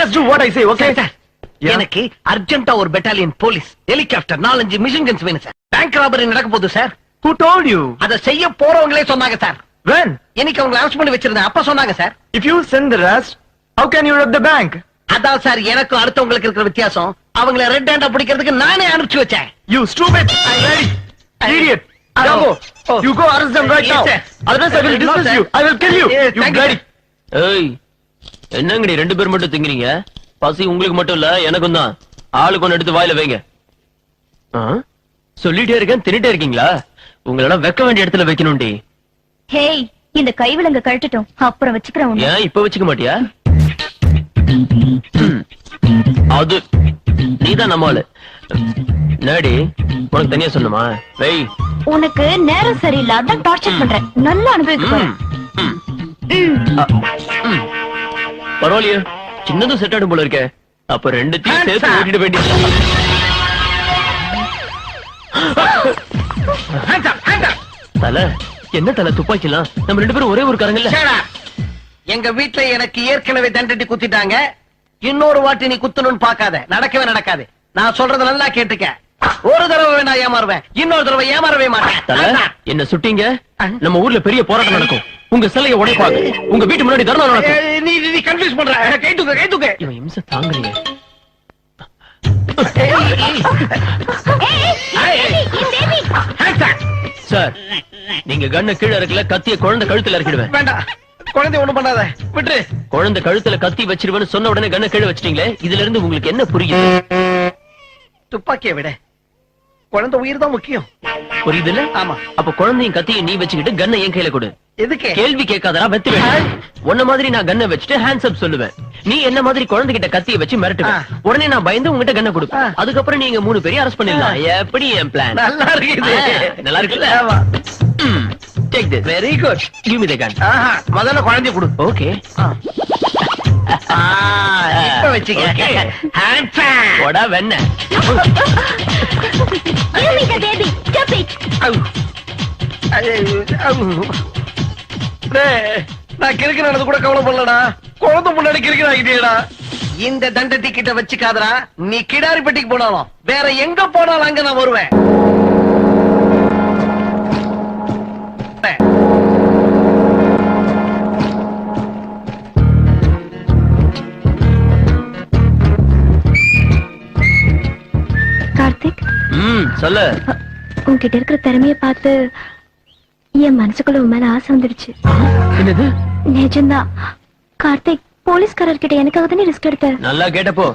just do what I say, okay? Sir. எனக்கு அர்ஜென்ட்டா ஒரு பெட்டாலியன் போலீஸ் ஹெலிகாப்டர் நாலஞ்சு மிஷின் கன்ஸ் வேணும் சார் பேங்க் ராபரி நடக்க போகுது சார் Who told you? அத செய்ய போறவங்களே சொன்னாங்க சார் When? இன்னைக்கு அவங்க அரெஸ்ட் பண்ணி வச்சிருந்தேன் அப்ப சொன்னாங்க sir If you send the rest, how can you rob the bank? அதான் சார் எனக்கும் அடுத்தவங்களுக்கு இருக்கிற வித்தியாசம் அவங்கள ரெட் ஹேண்டா பிடிக்கிறதுக்கு நானே அனுப்பிச்சு வச்சேன் You stupid! Ready? Idiot! Oh. Jumbo! Oh. You go arrest them right Yes, now. sir. Otherwise I will dismiss you. I will kill you. Yes, bloody... என்னங்கடி ரெண்டு பேர் மட்டும் திங்குறீங்க பசி உங்களுக்கு மட்டும் இல்ல எனக்கும் தான் ஆளுக்கு ஒண்ணு எடுத்து வாயில வைங்க? சொல்லிட்டே இருக்கேன் தின்னுட்டே இருக்கீங்களா உங்களெல்லாம் வைக்க வேண்டிய இடத்துல வைக்கணும்டி ஹேய் இந்த கைவிலங்க கழட்டட்டும் அப்புறம் வச்சுக்கிறேன். ஏன் இப்ப வச்சுக்க மாட்டியா. அது நீதான் நம்ம ஆளு நேடி உனக்கு தனியா சொன்னமா வெய் உனக்கு நேரம் சரியில்லை அதான் டார்ச்சர் பண்றேன் நல்லா அனுபவிக்க போறேன் ம், ம். ம். அ, ம். பரவாயில்லையே. சின்னதும் செட் ஆடும் போல இருக்கே. அப்ப ரெண்டுத்தையும் சேர்த்து. ஓட்டிட்டு up. தல என்ன தல துப்பாக்கிலாம்? நம்ம ரெண்டு பேரும் ஒரே ஒரு காரங்கல்ல. எங்க வீட்ல எனக்கு ஏற்கனவே தண்டட்டி குத்திட்டாங்க. இன்னொரு வாட்டி நீ குத்தணும்னு பாக்காத நடக்கவே நடக்காது. நான் சொல்றத நல்லா கேட்டுக்க. ஒரு தடவை வேணா ஏமாறுவேன். இன்னொரு தடவை ஏமாறவே மாட்டேன். என்ன சுட்டீங்க? நம்ம ஊர்ல பெரிய போராட்டம் நடக்கும். உங்க சிலையை உடைப்பாங்க உங்க வீட்டு முன்னாடி தர்ணா நடக்கும். நீ நீ கன்ஃபியூஸ் பண்ற. கை தூக்கு கை தூக்கு. இவன் இம்ச தாங்கலையே. சார் நீங்க கண்ண கீழே இருக்கல கத்திய குழந்தை கழுத்துல இறக்கிடுவேன். வேண்டாம். குழந்தை ஒண்ணும் பண்ணாத. விட்டுரு. குழந்தை கழுத்துல கத்தி வச்சிருவேன்னு சொன்ன உடனே கண்ண கீழே வச்சிட்டீங்களே இதுல இருந்து உங்களுக்கு என்ன புரியுது? துப்பாக்கியை விட. குழந்தை உயிர் தான் முக்கியம். புரியுது இல்ல ஆமா. அப்ப குழந்தையும் கத்தியும் நீ வச்சுக்கிட்டு கண்ணை என் கையில கொடு. எதுக்கு? கேள்வி கேட்காதடா வெத்து வேணும் உன்ன மாதிரி நான் கண்ணை வச்சுட்டு ஹேண்ட்ஸ் அப் சொல்லுவேன். நீ என்ன மாதிரி குழந்தைகிட்ட கத்திய வச்சு மிரட்டுவேன். உடனே நான் பயந்து உங்ககிட்ட கண்ணை கொடுப்பேன். அதுக்கப்புறம் நீங்க மூணு பேரையும் அரெஸ்ட் பண்ணிடலாம். எப்படி என் பிளான் நல்லா இருக்குது. நல்லா இருக்குல்ல? Take this very good give me the gun aha. முதல்ல குழந்தை கொடு. ஓகே ஆ, இப்ப வச்சுக்க. Hands up. போடா வெண்ண நான் கிறுக்கு நடந்து கூட கவலைப்படலடா. குழந்தை முன்னாடி கிறுக்கு ஆகிட்டேடா இந்த தண்டட்டி கிட்ட வச்சுக்காதடா. நீ கிடாரிப்பட்டிக்கு போனாலும் வேற எங்க போனாலும் அங்க நான் வருவேன். கார்த்திக்? ம் சொல்லு. உன்கிட்ட இருக்கிற திறமைய பார்த்து என் மனசுக்குள்ள உன் மேல ஆசை வந்துடுச்சு. என்னது? நிஜம்தான் கார்த்திக் போலீஸ்காரர் கிட்ட எனக்காக தானே ரிஸ்க் எடுத்த? நல்லா கேட்டப்போ.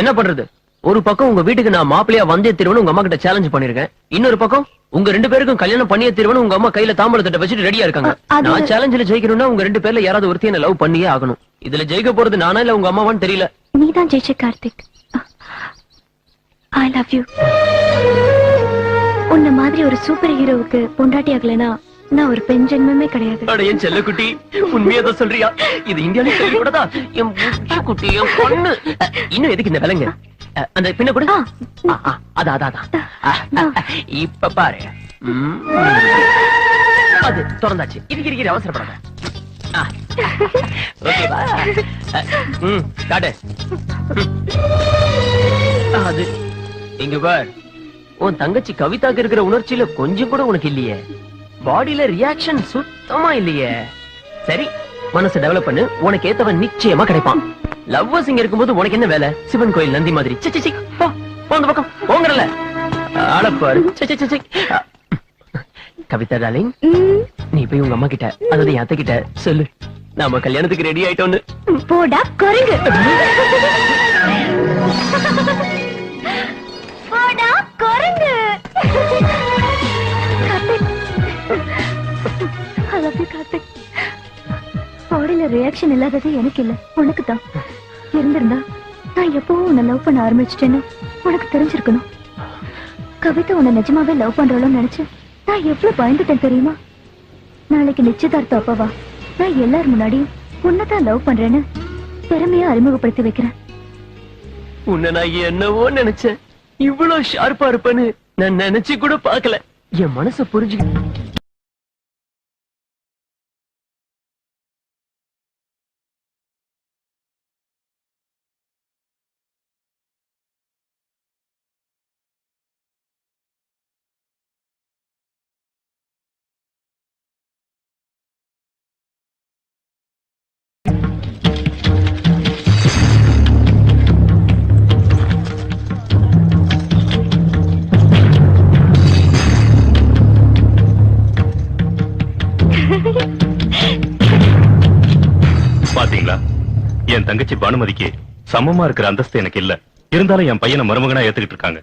என்ன பண்றது? ஒரு பக்கம் உங்க வீட்டுக்கு நான் மாப்பிளையா வந்தே திருவனு உங்க அம்மா கிட்ட சேலஞ்ச் பண்ணிருக்கேன் இன்னொரு பக்கம் உங்க ரெண்டு பேருக்கும் கல்யாணம் பண்ணியே திருவனு உங்க அம்மா கையில தாம்பளத்தட்ட வச்சுட்டு ரெடியா இருக்காங்க. நான் சேலஞ்சில ஜெயிக்கணும்னா உங்க ரெண்டு பேர்ல யாராவது ஒருத்தி என்ன லவ் பண்ணியே ஆகணும். இதுல ஜெயிக்க போறது நானா இல்ல உங்க அம்மாவான்னு தெரியல. நீதான் ஜெயிச்ச கார்த்திக். ஐ லவ் யூ உன்ன மாதிரி ஒரு சூப்பர் ஹீரோவுக்கு பொண்டாட்டி ஆகலைன்னா நான் ஒரு பெண் ஜென்மமே கிடையாது. அட என் செல்ல குட்டி உண்மையா தான் சொல்றியா? இது இந்தியாவிலே சொல்லி கூடதா என் புட்டி குட்டி என் பொண்ணு இன்னும் எதுக்கு இந்த விலங்கு? அந்த பின்ன கூட. ஆ. அதான் அதான் அதான் அ, அ, அ, இப்ப பாரு. அது திறந்தாச்சு. இருக்கு இருக்கு அவசரப்படாத. ஓகேவா ம், காட்டு. அது இங்க பார். உன் தங்கச்சி கவிதாக்கு இருக்கிற உணர்ச்சியில கொஞ்சம் கூட உனக்கு இல்லையே. பாடியில ரியாக்ஷன் சுத்தமா இல்லையே. சரி மனசை டெவலப் பண்ணு. உனக்கு ஏத்தவன் நிச்சயமா கிடைப்பான். லவ்வர்ஸ் இங்க இருக்கும்போது உனக்கு என்ன வேலை? சிவன் கோயில் நந்தி மாதிரி. சி, சி, போ போ அந்த பக்கம். போங்கறல ஆளப்பாரு சி, சி, கவிதா டார்லிங் ம், நீ போய் உங்க அம்மா கிட்ட அதாவது என் அத்தை கிட்ட சொல்லு. நாம கல்யாணத்துக்கு ரெடி ஆயிட்டோன்னு போடா குரங்கு. போடா குரங்கு. I love கார்த்திக் பாடியில ரியாக்ஷன் இல்லாதது எனக்கு இல்ல உனக்கு தான் இருந்திருந்தா நான் எப்பவும் உன்னை லவ் பண்ண ஆரம்பிச்சிட்டேன்னு உனக்கு தெரிஞ்சிருக்கணும். கவிதா உன்னை நிஜமாவே லவ் பண்றாளோன்னு நினைச்சு நான் எவ்வளவு பயந்துட்டேன் தெரியுமா? நாளைக்கு நிச்சயதார்த்தம் அப்பவா. நான் எல்லார் முன்னாடியும் உன்னதான் லவ் பண்றேன்னு திறமையா அறிமுகப்படுத்தி வைக்கிறேன். உன்னை நான் என்னவோ நினைச்சேன். இவ்வளவு ஷார்ப்பா இருப்பேன்னு நான் நினைச்சு கூட பாக்கல என் மனசை புரிஞ்சு என் தங்கச்சி பானுமதிக்கு சமமா இருக்கிற அந்தஸ்து எனக்கு இல்ல. இருந்தாலும் என் பையனை மருமகனா ஏத்துக்கிட்டு இருக்காங்க.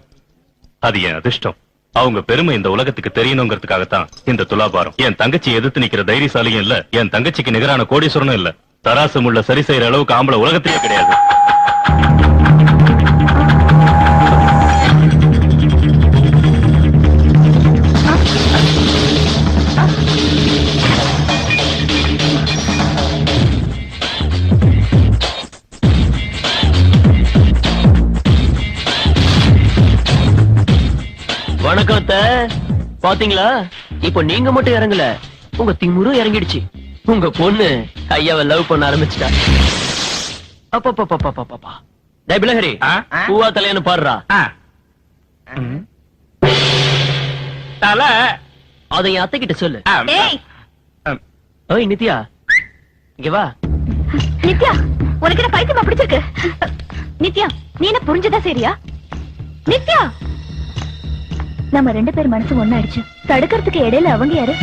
அது என் அதிர்ஷ்டம். அவங்க பெருமை இந்த உலகத்துக்கு தெரியணுங்கிறதுக்காகத்தான் இந்த துலாபாரம். என் தங்கச்சி எதிர்த்து நிக்கிற தைரியசாலியும் இல்ல. என் தங்கச்சிக்கு நிகரான கோடீஸ்வரனும் இல்ல. தராசு முள்ள சரி செய்யற அளவுக்கு ஆம்பளை உலகத்திலேயே கிடையாது. வணக்கம் அத்தை பாத்தீங்களா? இப்போ நீங்க மட்டும் இறங்கல. உங்க திமுரும் இறங்கிடுச்சு. உங்க பொண்ணு ஐயாவை லவ் பண்ண ஆரம்பிச்சிட்டா. பிலஹரி ஆ? பூவா தலையான்னு பாடுறா. தல. அதை என் அத்தை கிட்ட சொல்லு ஓய் நித்யா. இங்க வா. நித்யா உனக்கு என்ன பைத்தியமா பிடிச்சிருக்கு? நித்யா நீ என்ன புரிஞ்சதா சரியா? நித்யா! நம்ம ரெண்டு பேர் மனசு ஒண்ணாயிடுச்சு. தடுக்கிறதுக்கு இடையில அவங்க யாரு?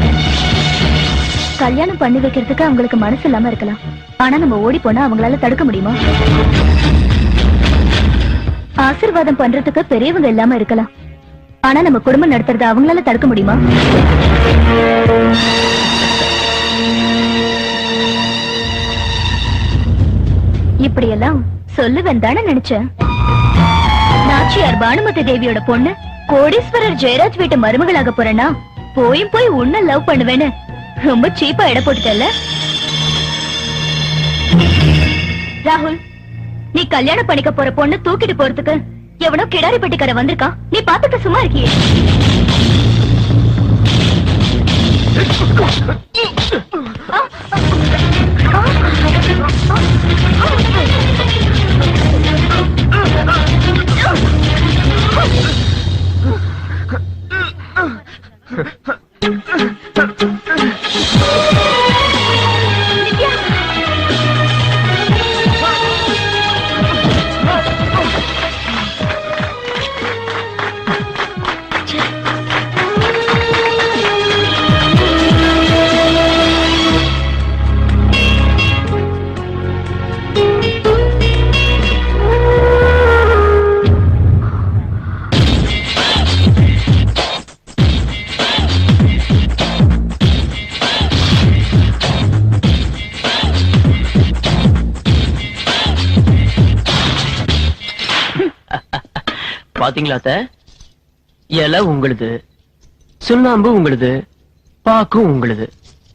கல்யாணம் பண்ணி வைக்கிறதுக்கு அவங்களுக்கு மனசு இல்லாம இருக்கலாம். ஆனா நம்ம ஓடி போனா அவங்களால தடுக்க முடியுமா? ஆசீர்வாதம் பண்றதுக்கு பெரியவங்க இல்லாம இருக்கலாம். ஆனா நம்ம குடும்பம் நடத்துறத அவங்களால தடுக்க முடியுமா? இப்படியெல்லாம் சொல்லுவேன் தானே நினைச்சேன். நாச்சியார் பானுமதி தேவியோட பொண்ணு கோடீஸ்வரர் ஜெயராஜ் வீட்டு மருமகளாக போறேன்னா போயும் போய் உன்ன லவ் பண்ணுவேன்னு ரொம்ப சீப்பா எடை போட்டுட்டல ராகுல் நீ கல்யாணம் பண்ணிக்க போற பொண்ணு தூக்கிட்டு போறதுக்கு எவனோ கிடாரி பெட்டிக்கார வந்திருக்கான் நீ பாத்துக்க சும்மா இருக்கியே. பாத்தீங்களா அத்தை? இலை உங்களுது சுண்ணாம்பு உங்களுது பாக்கும் உங்களுது.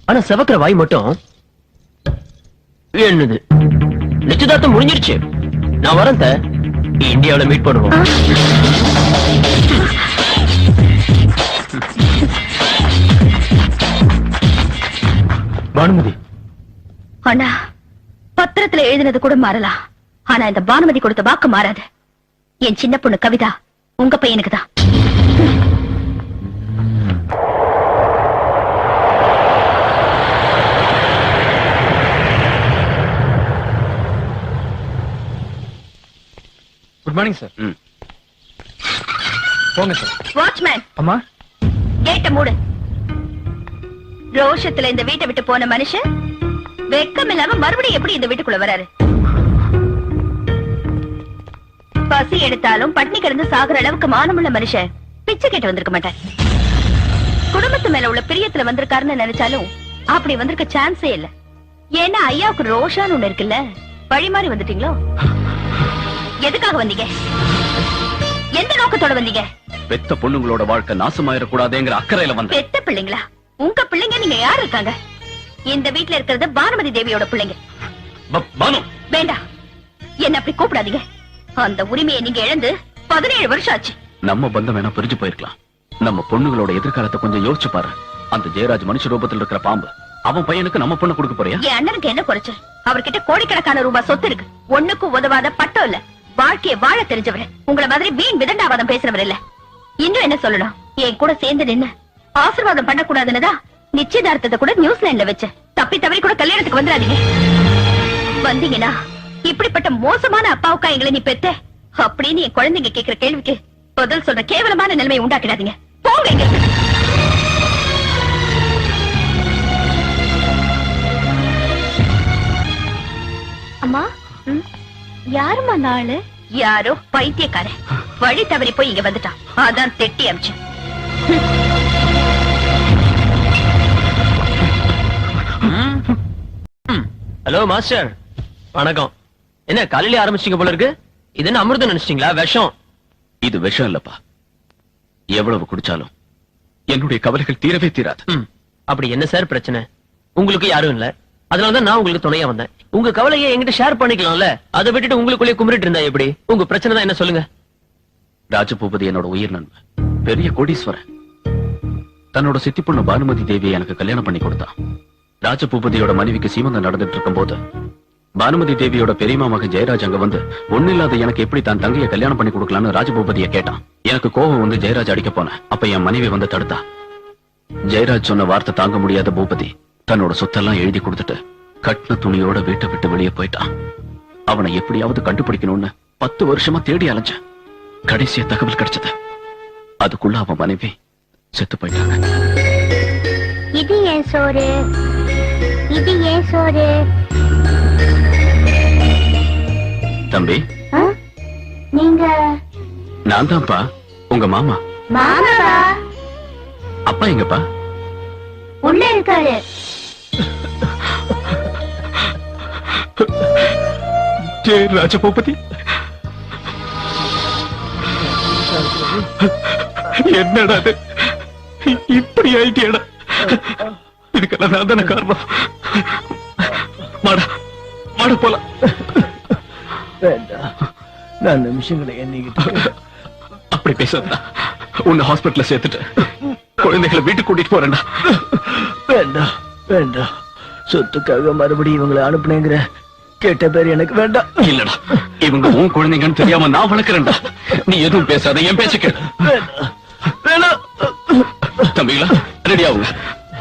ஆனா செவக்கிற வாய் மட்டும் என்னது நிச்சயதார்த்தம் முடிஞ்சிருச்சு. நான் வரேன். இந்தியாவுல மீட் பண்ணுவோம். பானுமதி. அண்ணா பத்திரத்துல எழுதினது கூட மாறலாம். ஆனா இந்த பானுமதி கொடுத்த வாக்கு மாறாது. என் சின்ன பொண்ணு கவிதா உங்க பையனுக்கு தான். குட் மார்னிங் சார் ம். போங்க சார் வாட்ச்மேன் அம்மா? கேட்ட மூடு. ரோஷத்துல இந்த வீட்டை விட்டு போன மனுஷன் வெக்கம் இல்லாம மறுபடியும் எப்படி இந்த வீட்டுக்குள்ள வராரு? பசி எடுத்தாலும் பட்னி கிடந்து சாகுற அளவுக்கு மானமுள்ள மனுஷன். பிச்சை கேட்டு வந்திருக்க மாட்டார். குடும்பத்து மேல உள்ள பிரியத்துல வந்திருக்காருன்னு நினைச்சாலும் அப்படி வந்திருக்க சான்ஸே இல்ல. ஏன்னா ஐயாவுக்கு ரோஷான்னு ஒண்ணு இருக்குல்ல. வழி மாறி வந்துட்டீங்களோ? எதுக்காக வந்தீங்க? எந்த நோக்கத்தோட வந்தீங்க? பெத்த பொண்ணுங்களோட வாழ்க்கை நாசமாயிடக்கூடாதுங்கிற அக்கறையில வந்தேன். பெத்த பிள்ளைங்களா? உங்க பிள்ளைங்க நீங்க யார் இருக்காங்க? இந்த வீட்ல இருக்கிறது பானுமதி தேவியோட பிள்ளைங்க. வேண்டாம் என்ன அப்படி கூப்பிடாதீங்க. அந்த உரிமையை நீங்க இழந்து பதினேழு வருஷம் ஆச்சு. நம்ம பந்தம் வேணா பிரிஞ்சு போயிருக்கலாம். நம்ம பொண்ணுங்களோட எதிர்காலத்தை கொஞ்சம் யோசிச்சு பாரு. அந்த ஜெயராஜ் மனுஷ ரூபத்தில் இருக்கிற பாம்பு அவன் பையனுக்கு நம்ம பொண்ணு கொடுக்க போறியா? என் அண்ணனுக்கு என்ன குறைச்சு அவர்கிட்ட கோடிக்கணக்கான ரூபாய் சொத்து இருக்கு. ஒண்ணுக்கும் உதவாத பட்டம் இல்ல. வாழ்க்கைய வாழ தெரிஞ்சவர். உங்கள மாதிரி வீண் விதண்டாவாதம் பேசுறவர் இல்ல. இன்னும் என்ன சொல்லணும்? என் கூட சேர்ந்து நின்னு ஆசீர்வாதம் பண்ணக்கூடாதுன்னுதான் நிச்சயதார்த்தத்தை கூட நியூசிலாந்துல வச்சேன். தப்பி தவறி கூட கல்யாணத்துக்கு வந்துடாதீங்க. வந்தீங்கன்னா இப்படிப்பட்ட மோசமான அப்பாவுக்கா எங்களை நீ பெத்த? அப்படின்னு என் குழந்தைங்க கேக்குற கேள்விக்கு பதில் சொல்ற கேவலமான நிலைமையை உண்டாக்கிடாதீங்க. போங்க இருந்து. அம்மா யாருமா நாளு யாரோ பைத்தியக்காரன். வழி தவறி போய் இங்க வந்துட்டான். அதான் திட்டி அமிச்சேன். Hello master. வணக்கம். என்ன காலையில ஆரம்பிச்சிங்க போல இருக்கு? இது என்ன அமிர்தம் நினைச்சிட்டீங்களா? விஷம். இது விஷம் இல்லப்பா. எவ்வளவு குடிச்சாலும் என்னுடைய கவலைகள் தீரவே தீராது. அப்படி என்ன சார் பிரச்சனை? உங்களுக்கு யாரும் இல்ல. அதனாலதான் நான் உங்களுக்கு துணையா வந்தேன். உங்க கவலையை என்கிட்ட ஷேர் பண்ணிக்கலாம்ல? அதை விட்டுட்டு உங்களுக்குள்ளே கும்பிட்டு இருந்தா எப்படி? உங்க பிரச்சனை தான் என்ன சொல்லுங்க? ராஜபூபதி என்னோட உயிர் நண்பன். பெரிய கோடீஸ்வரன். தன்னோட சித்தி பொண்ணு பானுமதி தேவியை எனக்கு கல்யாணம் பண்ணி கொடுத்தான். ராஜபூபதியோட மனைவிக்கு சீமந்தம் நடந்துட்டு இருக்கும் போது பானுமதி தேவியோட பெரியமா மகன் ஜெயராஜ் அங்க வந்து ஒண்ணு இல்லாத எனக்கு எப்படி தான் தங்கைய கல்யாணம் பண்ணி கொடுக்கலாம்னு ராஜபூபதிய கேட்டான். எனக்கு கோபம் வந்து ஜெயராஜ் அடிக்க போனேன் அப்ப என் மனைவி வந்து தடுத்தா. ஜெயராஜ் சொன்ன வார்த்தை தாங்க முடியாத பூபதி தன்னோட சொத்தெல்லாம் எழுதி கொடுத்துட்டு கட்டின துணியோட வீட்டை விட்டு வெளியே போயிட்டான். அவனை எப்படியாவது கண்டுபிடிக்கணும்னு பத்து வருஷமா தேடி அலைஞ்சேன். கடைசியா தகவல் கிடைச்சது. அதுக்குள்ள அவன் மனைவி செத்து போயிட்டாங்க. இது ஏன் சோறு? இது ஏன் சோறு? தம்பி? நீங்க? நான் தான்ப்பா உங்க மாமா. மாமாவா? அப்பா எங்கப்பா? உள்ள இருக்காரு. ஜெய ராஜபூபதி என்னடா அது இப்படி ஆயிட்டியடா. இதுக்கெல்லாம் நான் தானே காரணம்? வாடா வாட போலாம். வேண்டாம் நான் நிமிஷங்களை எண்ணிக்கிட்டு அப்படி பேசாதடா. உன்னை ஹாஸ்பிட்டல்ல சேர்த்துட்டு குழந்தைகளை வீட்டுக்கு கூட்டிட்டு போறேன்டா. வேண்டாம் வேண்டாம் சொத்துக்காக மறுபடியும் இவங்களை அனுப்புனேங்கிற கேட்ட பேர் எனக்கு வேண்டாம் இல்லடா. இவங்க உன் குழந்தைங்கன்னு தெரியாம நான் வளர்க்கறேன்டா. நீ எதுவும் பேசாத என் பேச்ச கேளு. வேண்டாம் வேண்டாம் தம்பிகளா ரெடி ஆகுங்க.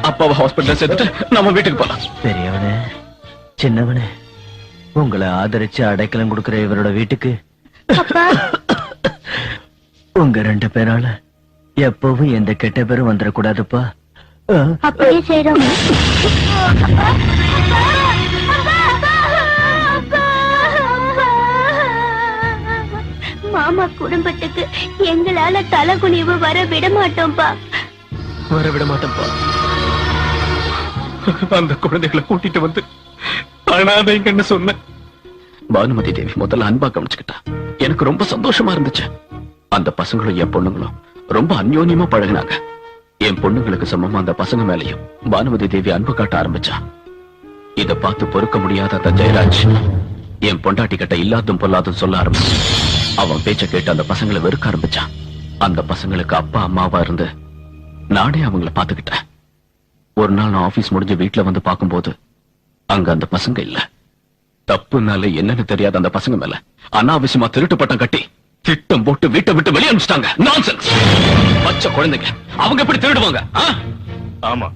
அப்பாவை ஹாஸ்பிட்டல் சேர்த்துட்டு நம்ம வீட்டுக்கு போலாம். பெரியவனே சின்னவனே உங்களை ஆதரிச்சு அடைக்கலம் கொடுக்கிற இவரோட வீட்டுக்கு. அப்பா. உங்க ரெண்டு பேரால எப்பவும் எந்த கெட்ட பேரும் வந்துடக்கூடாதுப்பா? அப்படியே செய்யறோம் மாமா குடும்பத்துக்கு எங்களால தலகுனிவு வர விட மாட்டோம்ப்பா வர விட மாட்டேன்ப்பா அந்த குழந்தைகளை கூட்டிட்டு வந்து அனாதைங்கன்னு சொன்ன பானுமதி தேவி முதல்ல அன்பா கவனிச்சுக்கிட்டா. எனக்கு ரொம்ப சந்தோஷமா இருந்துச்சு. அந்த பசங்களும் என் பொண்ணுங்களும் ரொம்ப அந்யோன்யமா பழகுனாங்க. என் பொண்ணுங்களுக்கு சமமா அந்த பசங்க மேலயும் பானுமதி தேவி அன்பு காட்ட ஆரம்பிச்சா. இத பார்த்து பொறுக்க முடியாத அந்த ஜெயராஜ் என் பொண்டாட்டி கிட்ட இல்லாதும் பொல்லாதும் சொல்ல ஆரம்பிச்சு அவன் பேச்ச கேட்டு அந்த பசங்களை வெறுக்க ஆரம்பிச்சான். அந்த பசங்களுக்கு அப்பா அம்மாவா இருந்து நானே அவங்கள பாத்துக்கிட்டேன் ஒரு நாள் நான் ஆபீஸ் முடிஞ்சு வீட்டுல வந்து பார்க்கும்போது அங்க அந்த பசங்க இல்ல. தப்புனால என்னன்னு தெரியாத அந்த பசங்க மேல அனாவசியமா திருட்டு பட்டம் கட்டி திட்டம் போட்டு வீட்டை விட்டு வெளியே அனுப்பிச்சிட்டாங்க. நான்சென்ஸ் பச்சை குழந்தைங்க. அவங்க எப்படி திருடுவாங்க? ஆமா.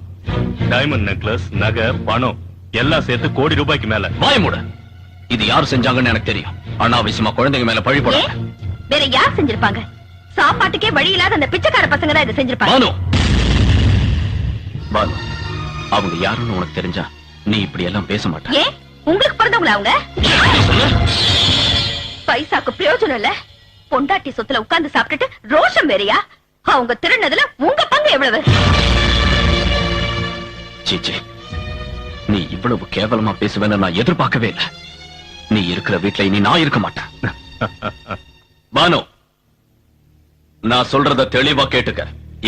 டைமண்ட் நெக்லஸ் நகை பணம் எல்லாம் சேர்த்து கோடி ரூபாய்க்கு மேல. வாய மூடு. இது யார் செஞ்சாங்கன்னு எனக்கு தெரியும். அனாவசியமா குழந்தைங்க மேல பழி ஏன்? வேற யார் செஞ்சிருப்பாங்க? சாப்பாட்டுக்கே வழி இல்லாத அந்த பிச்சைக்கார பசங்க தான் இதை செஞ்சிருப்பாங்க. பானு. பானு அவங்க யாருன்னு உனக்கு தெரிஞ்சா நீ இப்படி எல்லாம் பேச மாட்ட. ஏன்? உங்களுக்கு பிறந்தவங்களா அவங்க? பைசாக்கு பிரயோஜனம் இல்ல. பொண்டாட்டி சொத்துல உட்கார்ந்து சாப்பிட்டுட்டு ரோஷம் வேறயா? அவங்க திருநதுல உங்க பங்கு எவ்வளவு? சீச்சி நீ இவ்வளவு கேவலமா பேசுவேன்னு நான் எதிர்பார்க்கவே இல்லை. நீ இருக்கிற வீட்ல இனி நான் இருக்க மாட்டேன். பானு நான் சொல்றத தெளிவா கேட்டுக்க.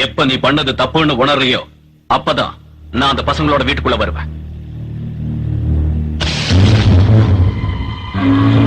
எப்ப நீ பண்ணது தப்புன்னு உணர்றியோ அப்பதான் நான் அந்த பசங்களோட வீட்டுக்குள்ள வருவேன். Thank you.